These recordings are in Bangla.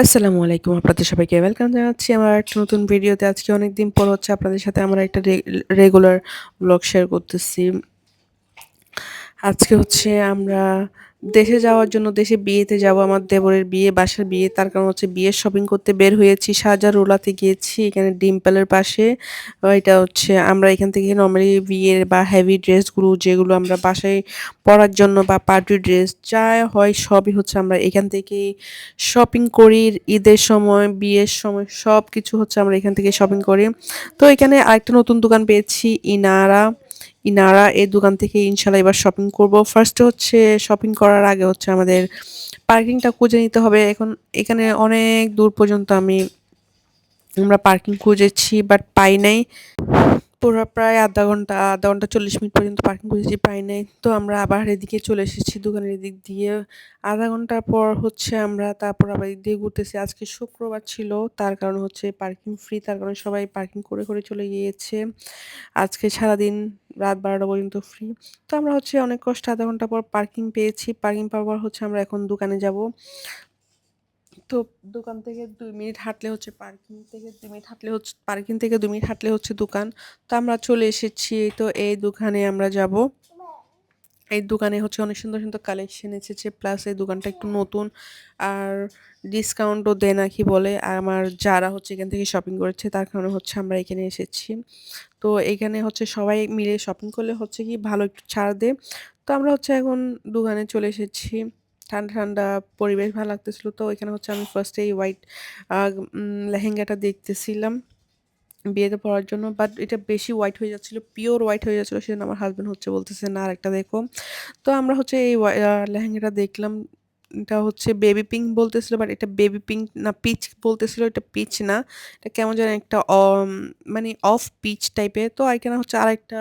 আসসালামু আলাইকুম আপনাদের সবাইকে। ওয়েলকাম জানাচ্ছি আমার একটা নতুন ভিডিওতে। আজকে অনেক দিন পর হচ্ছে আপনাদের সাথে আমরা একটা রেগুলার ব্লগ শেয়ার করতেছি। আজকে হচ্ছে আমরা দেশে যাওয়ার জন্য দেশে বিয়েতে যাব, আমার দেবরের বিয়ে, বাসার বিয়ে, তার কারণ হচ্ছে বিয়ের শপিং করতে বের হয়েছি রোলাতে গিয়েছি, এখানে ডিম্পলের পাশে। এটা হচ্ছে আমরা এখান থেকে নর্মালি বিয়ের বা হেভি ড্রেসগুলো যেগুলো আমরা বাসায় পরার জন্য বা পার্টি ড্রেস যা হয় সবই হচ্ছে আমরা এখান থেকে শপিং করি, ঈদের সময়, বিয়ের সময় সব কিছু হচ্ছে আমরা এখান থেকে শপিং করি। তো এখানে আরেকটা নতুন দোকান পেয়েছি, ইনারা। ইনারা এই দোকান থেকে ইনশাল্লাহ এবার শপিং করব। ফার্স্টে হচ্ছে শপিং করার, আগে হচ্ছে আমাদের পার্কিংটা খুঁজে নিতে হবে। এখন এখানে অনেক দূর পর্যন্ত আমি আমরা পার্কিং খুঁজেছি বাট পাই নাই। পুরো প্রায় আধা ঘণ্টা আধা ঘণ্টা চল্লিশ মিনিট পর্যন্ত পার্কিং করেছি পাই নাই। তো আমরা আবার এদিকে চলে এসেছি, দোকানের এদিক দিয়ে। আধা ঘণ্টা পর হচ্ছে আমরা তারপর আবার এদিক দিয়ে ঘুরতেছি। আজকে শুক্রবার ছিল, তার কারণ হচ্ছে পার্কিং ফ্রি তার কারণে সবাই পার্কিং করে করে চলে গিয়েছে। আজকে সারাদিন রাত বারোটা পর্যন্ত ফ্রি তো আমরা হচ্ছে অনেক কষ্ট আধা ঘণ্টা পর পার্কিং পেয়েছি। পার্কিং পাওয়ার পর হচ্ছে আমরা এখন দোকানে যাব। তো দোকান থেকে দুই মিনিট হাঁটলে হচ্ছে পার্কিং থেকে দুই মিনিট হাঁটলে হচ্ছে পার্কিং থেকে দুই মিনিট হাঁটলে হচ্ছে দোকান। তো আমরা চলে এসেছি, তো এই দোকানে আমরা যাব। এই দোকানে হচ্ছে অনেক সুন্দর সুন্দর কালেকশন এসেছে প্লাস এই দোকানটা একটু নতুন। আর ডিসকাউন্টও দেয় না, কি বলে? আমার যারা হচ্ছে এখান থেকে শপিং করেছে, তার কারণে হচ্ছে আমরা এখানে এসেছি। তো এখানে হচ্ছে সবাই মিলে শপিং করলে হচ্ছে কি ভালো একটু ছাড় দেয়। তো আমরা হচ্ছে এখন দোকানে চলে এসেছি। ঠান্ডা ঠান্ডা পরিবেশ ভালো লাগতেছিল। তো ওইখানে হচ্ছে আমি ফার্স্টে এই হোয়াইট লেহেঙ্গাটা দেখতেছিলাম বিয়েতে পড়ার জন্য। বাট এটা বেশি হোয়াইট হয়ে যাচ্ছিল পিওর হোয়াইট হয়ে যাচ্ছিল, সেজন্য আমার হাজব্যান্ড হচ্ছে বলতেছে, না আর একটা দেখো। তো আমরা হচ্ছে এই লেহেঙ্গাটা দেখলাম। এটা হচ্ছে বেবি পিঙ্ক বলতেছিল বাট এটা বেবি পিঙ্ক না পিচ বলতেছিল, এটা পিচ না। এটা কেমন যেন একটা মানে অফ পিচ টাইপের তো এখানে হচ্ছে আর একটা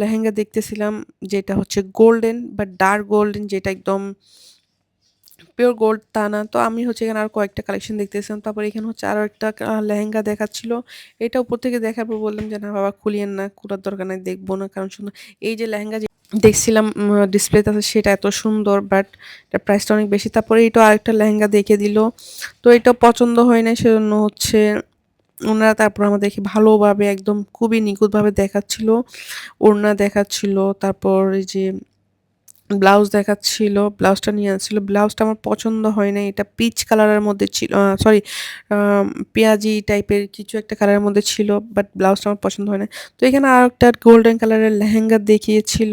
লেহেঙ্গা দেখতেছিলাম, যেটা হচ্ছে গোল্ডেন বা ডার্ক গোল্ডেন যেটা একদম পিওর গোল্ড তা না। তো আমি হচ্ছে এখানে আর কয়েকটা কালেকশন দেখতেছিলাম। তারপর এখানে হচ্ছে আরও একটা লেহেঙ্গা দেখাচ্ছিল। এটা উপর থেকে দেখার পর বললাম যে, না বাবা, খুলিয়েন না খোলার দরকার নাই, দেখব না। কারণ সুন্দর এই যে লেহেঙ্গা দেখছিলাম ডিসপ্লেতে আছে, সেটা এত সুন্দর বাট এটা প্রাইসটা অনেক বেশি। তারপরে এটা আরেকটা লেহেঙ্গা দেখে দিল। তো এটা পছন্দ হয় না সেজন্য হচ্ছে ওনারা তারপর আমাদেরকে ভালোভাবে, একদম খুবই নিখুঁতভাবে দেখাচ্ছিল। ওড়না দেখাচ্ছিল, তারপর এই যে ব্লাউজ দেখাচ্ছিল, ব্লাউজটা নিয়ে আসছিল। ব্লাউজটা আমার পছন্দ হয় না এটা পিচ কালারের মধ্যে ছিল সরি পেঁয়াজি টাইপের কিছু একটা কালারের মধ্যে ছিল বাট ব্লাউজটা আমার পছন্দ হয় না তো এখানে আর একটা গোল্ডেন কালারের লেহেঙ্গা দেখিয়েছিল।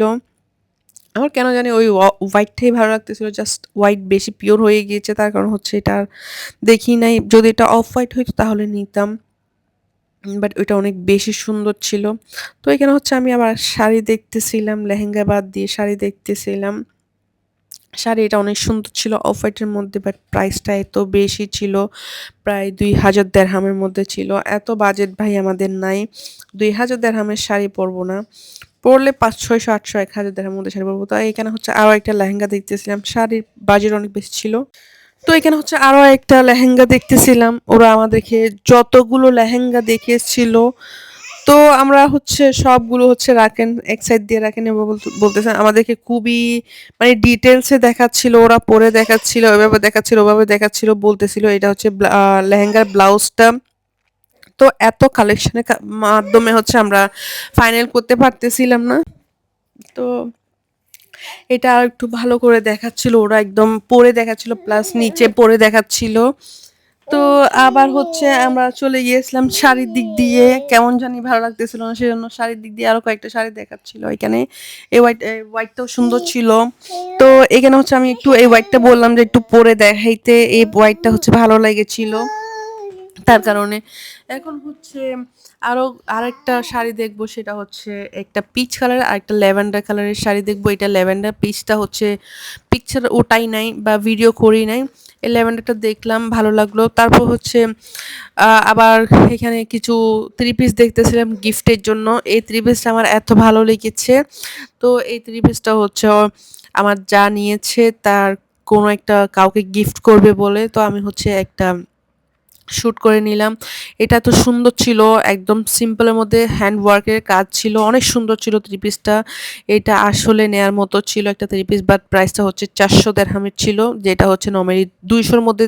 আমার কেন জানি ওই হোয়াইটটাই ভালো লাগতেছিল জাস্ট হোয়াইট বেশি পিওর হয়ে গিয়েছে, তার কারণ হচ্ছে এটা দেখি নাই। যদি এটা অফ হোয়াইট হইতো তাহলে নিতাম বাট ওইটা অনেক বেশি সুন্দর ছিল। তো এখানে হচ্ছে আমি আবার শাড়ি দেখতেছিলাম, লেহেঙ্গা বাদ দিয়ে শাড়ি দেখতেছিলাম। শাড়ি এটা অনেক সুন্দর ছিল অফ হোয়াইটের মধ্যে বাট প্রাইসটা এত বেশি ছিল, প্রায় দুই হাজার দেড়হামের মধ্যে ছিল। এত বাজেট ভাই আমাদের নাই, দুই হাজার দেড়হামের শাড়ি পরবো না। পরলে পাঁচ, ছয়শো, আটশো, এক হাজার দেড়হামের মধ্যে শাড়ি পরবো। তো এখানে হচ্ছে আরও একটা লেহেঙ্গা দেখতেছিলাম, শাড়ির বাজেট অনেক বেশি ছিল। তো এখানে হচ্ছে আরও একটা লেহেঙ্গা দেখতেছিলাম, ওরা আমাদেরকে যতগুলো লেহেঙ্গা দেখিয়েছিল তো আমরা হচ্ছে সবগুলো হচ্ছে রাখেন এক সাইড দিয়ে রাখেন বলতেছেন আমাদেরকে খুবই মানে ডিটেলসে দেখাচ্ছিল, ওরা পরে দেখাচ্ছিল ওইভাবে দেখাচ্ছিল, ওভাবে দেখাচ্ছিল, বলতেছিল, এটা হচ্ছে লেহেঙ্গার ব্লাউজটা। তো এত কালেকশনের মাধ্যমে হচ্ছে আমরা ফাইনাল করতে পারতেছিলাম না। তো এটা আর একটু ভালো করে দেখাচ্ছিল, ওরা একদম পরে দেখাচ্ছিল প্লাস নিচে পরে দেখাচ্ছিল। তো আবার হচ্ছে আমরা চলে গিয়েছিলাম শাড়ির দিক দিয়ে। কেমন জানি ভালো লাগতেছিল না, সেজন্য শাড়ির দিক দিয়ে আরও কয়েকটা শাড়ি দেখাচ্ছিল এখানে। এই হোয়াইট হোয়াইটটাও সুন্দর ছিল। তো এখানে হচ্ছে আমি একটু এই হোয়াইটটা বললাম যে একটু পরে দেখাইতে, এই হোয়াইটটা হচ্ছে ভালো লেগেছিল। তার কারণে এখন হচ্ছে আরও আরেকটা শাড়ি দেখব, সেটা হচ্ছে একটা পিচ কালার আর একটা ল্যাভেন্ডার কালারের শাড়ি দেখব। এটা ল্যাভেন্ডার পিচটা হচ্ছে পিকচার ওটাই নাই বা ভিডিও করি নাই। এই ল্যাভেন্ডারটা দেখলাম, ভালো লাগল। তারপর হচ্ছে আবার এখানে কিছু থ্রি পিস দেখতেছিলাম গিফটের জন্য। এই থ্রি পিসটা আমার এত ভালো লেগেছে। তো এই থ্রি পিসটা হচ্ছে আমার যা নিয়েছে তার কোনো একটা কাউকে গিফট করবে বলে। তো আমি হচ্ছে একটা শ্যুট করে নিলাম। এটা তো সুন্দর ছিল, একদম সিম্পলের মধ্যে হ্যান্ড ওয়ার্কের কাজ ছিল, অনেক সুন্দর ছিল থ্রি পিসটা এটা আসলে নেয়ার মতো ছিল একটা থ্রি পিস বাট প্রাইসটা হচ্ছে চারশো দেড়হামের ছিল, যেটা হচ্ছে নর্মালি দুইশোর মধ্যে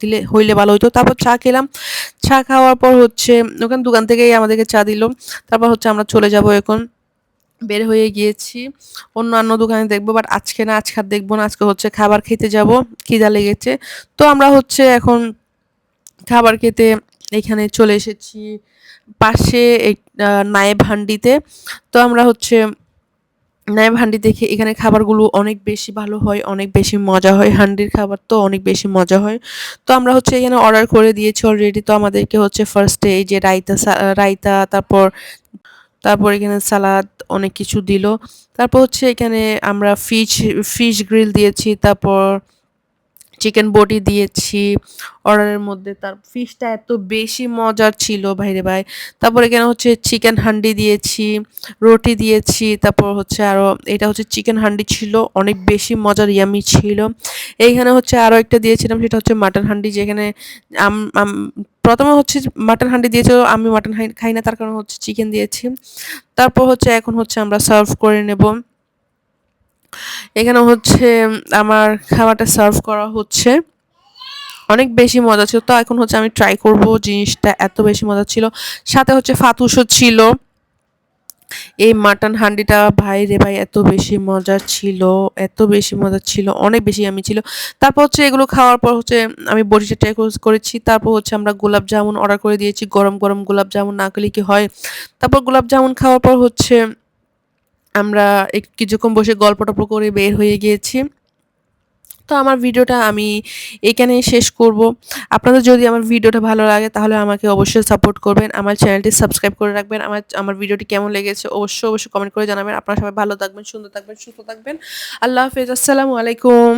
দিলে হইলে ভালো হইতো। তারপর চা খেলাম। চা খাওয়ার পর হচ্ছে ওখানে দোকান থেকেই আমাদেরকে চা দিল। তারপর হচ্ছে আমরা চলে যাব এখন। বের হয়ে গিয়েছি। অন্যান্য দোকানে দেখব বাট আজকে না, আজকে আর দেখব না, আজকে হচ্ছে খাবার খেতে যাব। খিদা লেগেছে। তো আমরা হচ্ছে এখন খাবার খেতে এখানে চলে এসেছি। পাশে নায়েব হান্ডিতে। তো আমরা হচ্ছে নায়েব হান্ডি দেখে এখানে খাবারগুলো অনেক বেশি ভালো হয়, অনেক বেশি মজা হয়। হান্ডির খাবার তো অনেক বেশি মজা হয়। তো আমরা হচ্ছে এখানে অর্ডার করে দিয়েছি অলরেডি তো আমাদেরকে হচ্ছে ফার্স্টে এই যে রায়তা রায়তা, তারপর তারপর এখানে সালাদ অনেক কিছু দিল। তারপর হচ্ছে এখানে আমরা ফিশ ফিশ গ্রিল দিয়েছি, তারপর চিকেন বটি দিয়েছি অর্ডারের মধ্যে তার ফিশটা এত বেশি মজার ছিল, ভাইরে ভাই। তারপর এখানে হচ্ছে চিকেন হান্ডি দিয়েছি, রুটি দিয়েছি, তারপর হচ্ছে আরও এটা হচ্ছে চিকেন হান্ডি ছিল, অনেক বেশি মজার ইয়ামি ছিল। এইখানে হচ্ছে আরও একটা দিয়েছিলাম, সেটা হচ্ছে মাটন হান্ডি, যেখানে প্রথমে হচ্ছে মাটন হান্ডি দিয়েছিল, আমি মাটন খাই না, তার কারণে হচ্ছে চিকেন দিয়েছি। তারপর হচ্ছে এখন হচ্ছে আমরা সার্ভ করে নেব। এখানে হচ্ছে, আমার খাবারটা সার্ভ করা হচ্ছে। অনেক বেশি মজা ছিল। তো এখন হচ্ছে আমি ট্রাই করব জিনিসটা, এত বেশি মজা ছিল। সাথে হচ্ছে ফাতুসও ছিল। এই মাটন হান্ডিটা, ভাই রে ভাই, এত বেশি মজা ছিল, এত বেশি মজা ছিল, অনেক বেশি আমি ছিল। তারপর হচ্ছে এগুলো খাওয়ার পর হচ্ছে আমি বড়িটা ট্রাই করেছি। তারপর হচ্ছে আমরা গোলাপ জামুন অর্ডার করে দিয়েছি। গরম গরম গোলাপ জামুন না খেলে কি হয়? তারপর গোলাপ জামুন খাওয়ার পর হচ্ছে আমরা কিছুক্ষণ বসে গল্প টল্প করে বের হয়ে গিয়েছি। তো আমার ভিডিওটা আমি এখানে শেষ করব। আপনাদের যদি আমার ভিডিওটা ভালো লাগে তাহলে আমাকে অবশ্যই সাপোর্ট করবেন। আমার চ্যানেলটি সাবস্ক্রাইব করে রাখবেন। আমার আমার ভিডিওটি কেমন লেগেছে অবশ্যই অবশ্যই কমেন্ট করে জানাবেন। আপনারা সবাই ভালো থাকবেন, সুন্দর থাকবেন, সুস্থ থাকবেন। আল্লাহ হাফেজ। আসসালামু আলাইকুম।